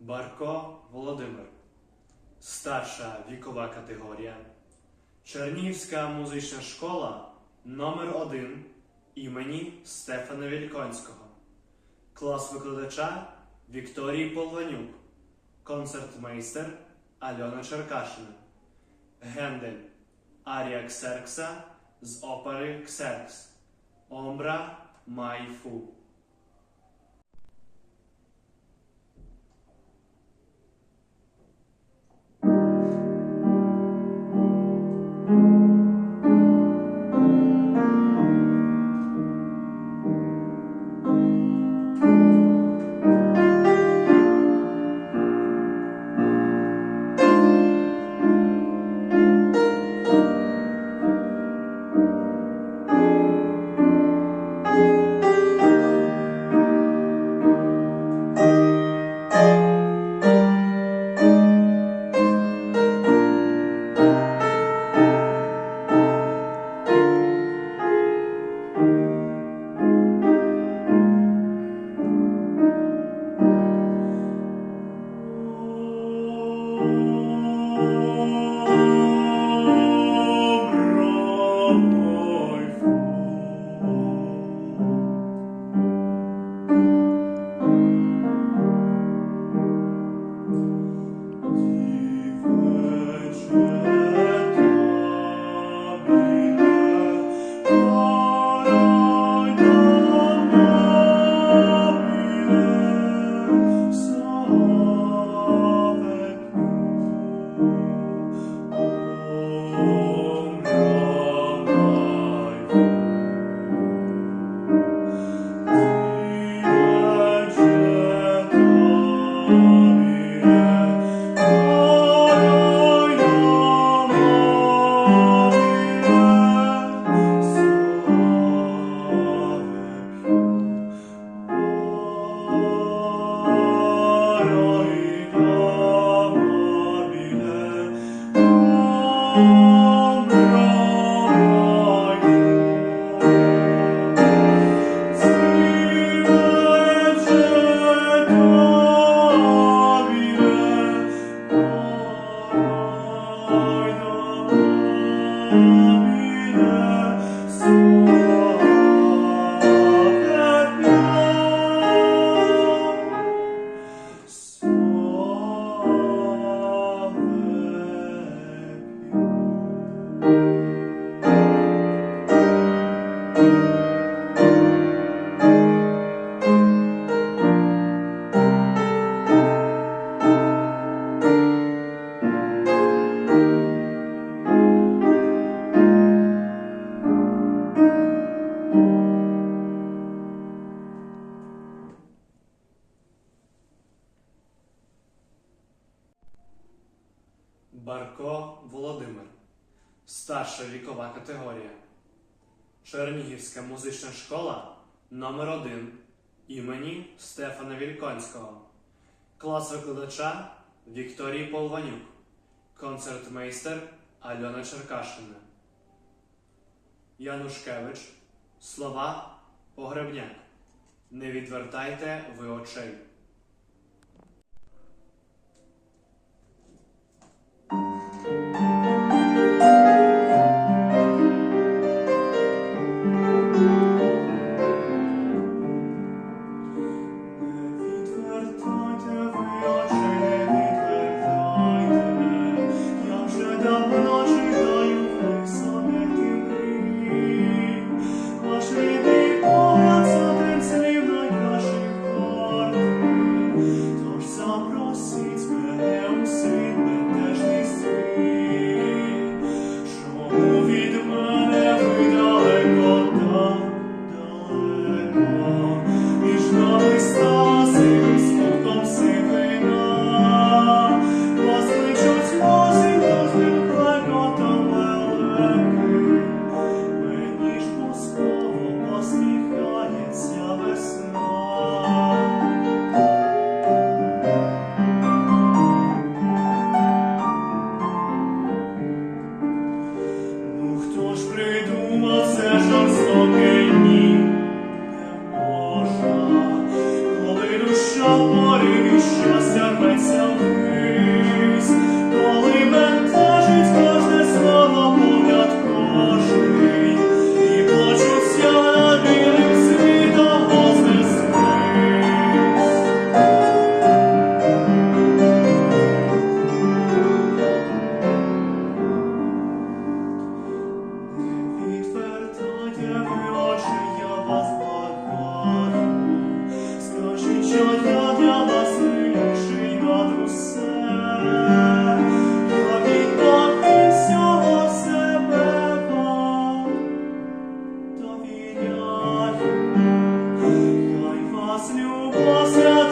Барко Володимир. Старша вікова категорія. Чернігівська музична школа номер 1 імені Стефана Вільконського. Клас викладача Вікторії Полванюк. Концертмейстер Альона Черкашина. Гендель Арія Ксеркса з опери Ксеркс. Омбра Майфу. Барко Володимир. Старша вікова категорія. Чернігівська музична школа номер 1 імені Стефана Вільконського. Клас викладача Вікторії Полванюк. Концертмейстер Альона Черкашина. Янушкевич. Слова Погребняк. Не відвертайте ви очей. alguém що я для вас вилюший над усе, я віддати всього себе вам довіряю, хай вас любов свята.